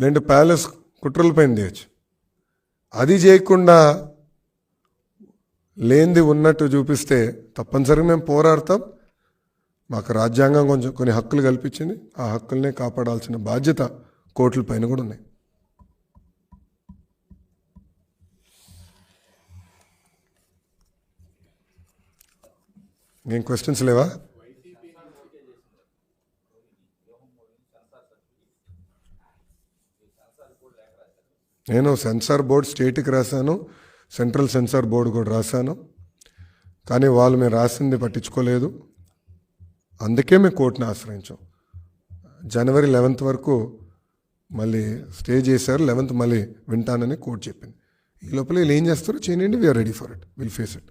లేదంటే ప్యాలెస్ కుట్రల పైన చేయొచ్చు అది చేయకుండా లేనిది ఉన్నట్టు చూపిస్తే తప్పనిసరిగా మేము పోరాడతాం. మాకు రాజ్యాంగం కొంచెం కొన్ని హక్కులు కల్పించింది. ఆ హక్కులనే కాపాడాల్సిన బాధ్యత కోర్టుల పైన కూడా ఉన్నాయి. ఇంకేం క్వశ్చన్స్ లేవా? నేను సెన్సార్ బోర్డ్ స్టేట్కి రాశాను సెంట్రల్ సెన్సార్ బోర్డు కూడా రాశాను. కానీ వాళ్ళు మేము రాసింది పట్టించుకోలేదు. అందుకే మేము కోర్టుని ఆశ్రయించాం. జనవరి లెవెన్త్ వరకు మళ్ళీ స్టే చేశారు లెవెన్త్ మళ్ళీ వింటానని కోర్టు చెప్పింది. ఈ లోపల వీళ్ళు ఏం చేస్తారో చేయండి we're ready for it will face it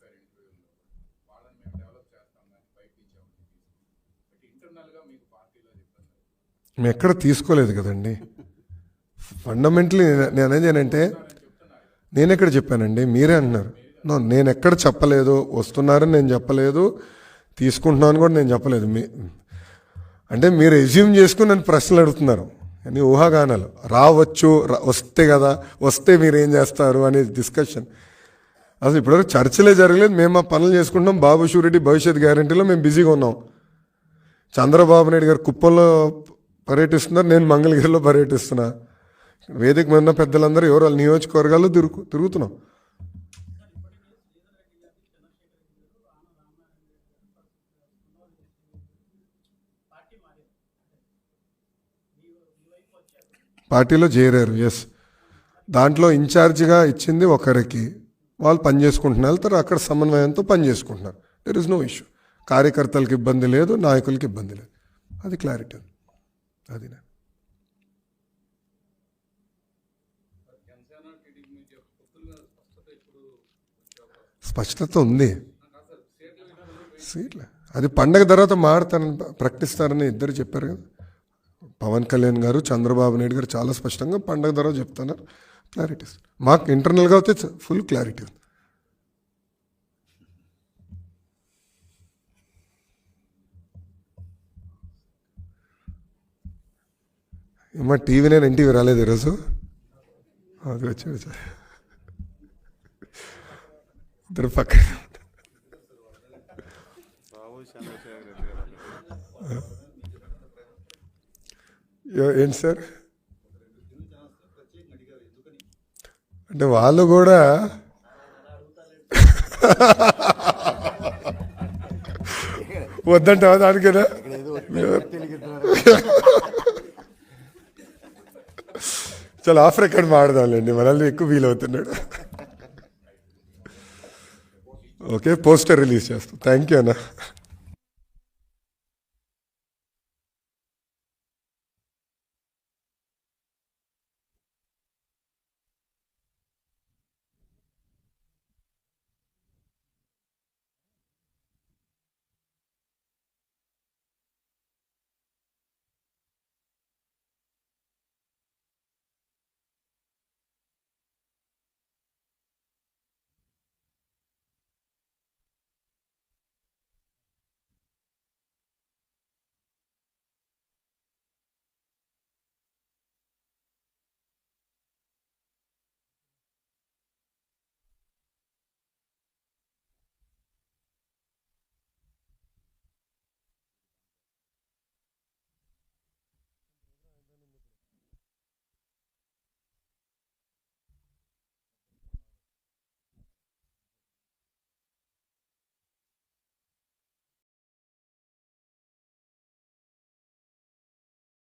చెప్పారు ఇంటర్వ్యూలో వాళ్ళని మేము డెవలప్ చేస్తాం కానీ బయట నుంచి ఎవరిని బట్ ఇంటర్నల్గా మీకు పార్టీలో చెప్పారు మేము ఎక్కడ తీసుకోలేదు కదండి. ఫండమెంటలీ నేను అనేది ఏంటంటే నేను ఎక్కడ చెప్పానండి? మీరే అంటున్నారు నో నేను ఎక్కడ చెప్పలేదు. వస్తున్నారని నేను చెప్పలేదు. తీసుకుంటున్నాను కూడా నేను చెప్పలేదు. మీ అంటే మీరు ఎజ్యూమ్ చేసుకుని నన్ను ప్రశ్నలు అడుగుతున్నారు. అని ఊహాగానాలు. రావచ్చు రా- వస్తే కదా వస్తే మీరు ఏం చేస్తారు అనే డిస్కషన్ అసలు ఇప్పటివరకు చర్చలే జరగలేదు. మేము మా పనులు చేసుకుంటాం బాబు షూరిటీ భవిష్యత్ గ్యారంటీలో మేము బిజీగా ఉన్నాం. చంద్రబాబు నాయుడు గారు కుప్పంలో పర్యటిస్తున్నారు. నేను మంగళగిరిలో పర్యటిస్తున్నా. వేదిక మీద ఉన్న పెద్దలందరూ ఎవరు? వాళ్ళ నియోజకవర్గాల్లో తిరుగు తిరుగుతున్నాం. పార్టీలో చేరారు. ఎస్ దాంట్లో ఇన్ఛార్జిగా ఇచ్చింది ఒకరికి. వాళ్ళు పని చేసుకుంటున్నారు వెళ్తారు అక్కడ సమన్వయంతో పని చేసుకుంటున్నారు. దెర్ ఇస్ నో ఇష్యూ కార్యకర్తలకు ఇబ్బంది లేదు నాయకులకి ఇబ్బంది లేదు. అది క్లారిటీ ఉంది. అది స్పష్టత ఉంది. సీట్లే. అది పండగ తర్వాత మాడతారని ప్రకటిస్తారని ఇద్దరు చెప్పారు కదా. పవన్ కళ్యాణ్ గారు చంద్రబాబు నాయుడు గారు చాలా స్పష్టంగా పండగ తర్వాత చెప్తున్నారు. క్లారిటీస్ మాకు ఇంటర్నల్గా అయితే ఫుల్ క్లారిటీ ఉంది. ఏమా టీవీ నేను ఎన్టీవీ రాలేదు ఈరోజు? అది వచ్చి వచ్చి. ఇద్దరు పక్కన ఏంటి సార్? అంటే వాళ్ళు కూడా వద్దంటావా దానికేనా? చాలా ఆఫ్ రికార్డ్ మాడదాంలేండి మనల్ని ఎక్కువ ఫీల్ అవుతున్నాడు ఓకే పోస్టర్ రిలీజ్ చేస్తాం. థ్యాంక్ యూ అన్న.